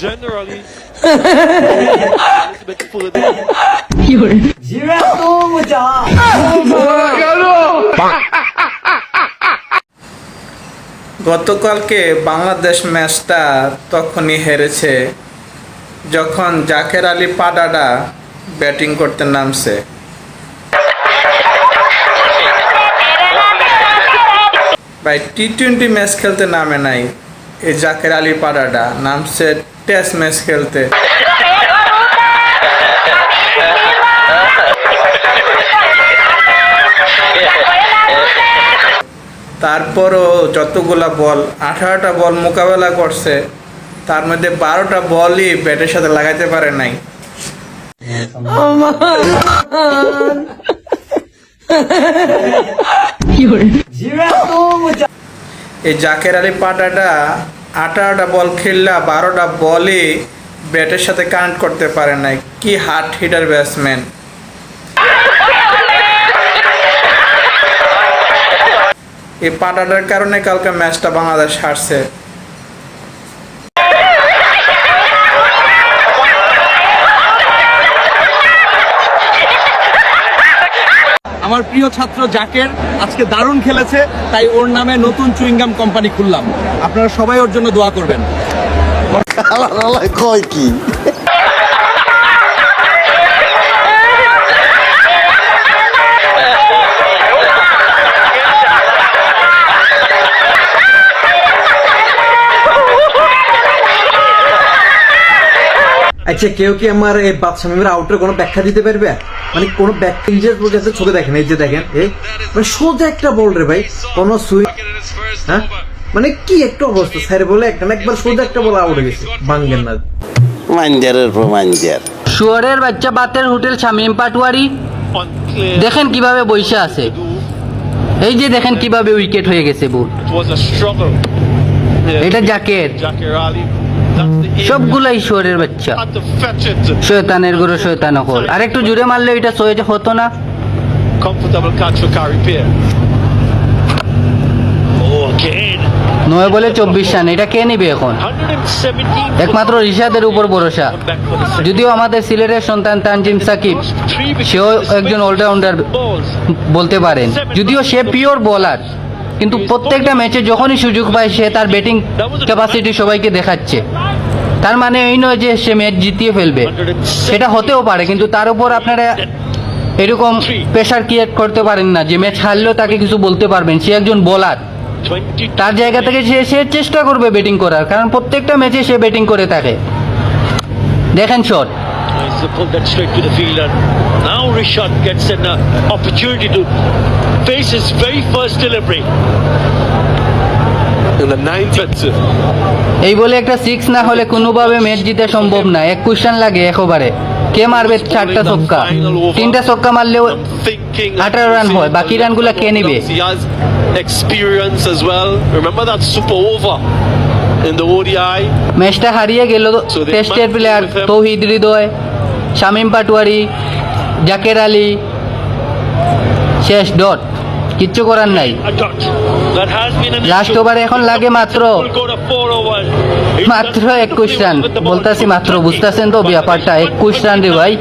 generally গতকালকে বাংলাদেশ ম্যাচটা তখনই হেরেছে যখন জাকের আলী পাডাডা ব্যাটিং করতে নামছে। ভাই টি টোয়েন্টি ম্যাচ খেলতে নামে নাই। এই জাকের আলী পাড়াটা নামছে টেস্ট ম্যাচ খেলতে। তারপরও যতগুলা বল আঠারোটা বল মোকাবেলা করছে তার মধ্যে বারোটা বলই ব্যাটের সাথে লাগাইতে পারে নাই। এই জাকের আলী পাটাটা আঠারোটা বল খেললা, বারোটা বলে ব্যাটের সাথে কানেক্ট করতে পারে নাই। কি হার্ট হিটার ব্যাটসম্যান। এই পাটাটার কারণে কালকে ম্যাচটা বাংলাদেশ হারছে। আমার প্রিয় ছাত্র জাকের আজকে দারুণ খেলেছে তাই ওর নামে নতুন চুইংগাম কোম্পানি খুললাম। আপনারা সবাই ওর জন্য দোয়া করবেন। কয় কি? আচ্ছা কেউ কি আমার এই বাদশামীর আউটের কোনো ব্যাখ্যা দিতে পারবে? মানে কোনো ব্যাখ্যা নিজের কাছে দেখেন এই যে দেখেন এই মানে সোজা একটা বল রে ভাই কোনো সুই হ্যাঁ? মানে কি একটা অবস্থা স্যার বলে একটা না একবার সোজা একটা বল আউট গেছে বাঙ্গেন না। মাঞ্জারের পর মাঞ্জার শুয়ারের বাচ্চা বাতের হোটেল শামিম পাটওয়ারি দেখেন কীভাবে বইসা আছে। এই যে দেখেন কীভাবে উইকেট হয়ে গেছে. Yeah, এটা জাকের। Jakir Ali. সবগুলাই শুয়ারের বাচ্চা. শয়তানের গুরু শয়তান হল আর একটু জুড়ে মারলে এটা সহজ হতো না. Oh. নয় বলে চব্বিশ রান এটা কে নিবে এখন একমাত্র রিশাদের উপর ভরসা. যদিও আমাদের সিলেটের সন্তান তানজিম সাকিব সেও একজন অলরাউন্ডার বলতে পারেন যদিও সে পিওর বোলার কিন্তু প্রত্যেকটা ম্যাচে যখনই সুযোগ পায় সে তার ব্যাটিং ক্যাপাসিটি সবাইকে দেখাচ্ছে। তার মানে এই নয় যে সে ম্যাচ জিতিয়ে ফেলবে। সেটা হতেও পারে কিন্তু তার উপর আপনারা এরকম প্রেশার ক্রিয়েট করতে পারেন না যে ম্যাচ হারলেও তাকে কিছু বলতে পারবেন। সে একজন বোলার তার জায়গা থেকে সে সে চেষ্টা করবে ব্যাটিং করার কারণ প্রত্যেকটা ম্যাচে সে ব্যাটিং করে থাকে। দেখেন shot Nice to pull that straight to the field. And now Rishad gets an uh, opportunity to face his very first delivery. In the ninth at এই বলে একটা সিক্স না হলে কোনোভাবে ম্যাচ জিতে সম্ভব না এক কুশন লাগে একবারে কে মারবে চারটা ছক্কা তিনটা ছক্কা মারলেও. 18 রান হয়, বাকি রানগুলো কে নিবে? Experience as well. Remember that super over. ম্যাচটা হারিয়ে গেল টেস্টের প্লেয়ার তৌহিদ হৃদয় শামীম পাটোয়ারি জাকের আলী শেষ ডট। কিচ্ছু করার নাই। লাস্ট. ওভারে এখন লাগে মাত্র মাত্র একুশ রান বলতাছি মাত্র বুঝতেছেন তো ব্যাপারটা? একুশ রান রে ভাই.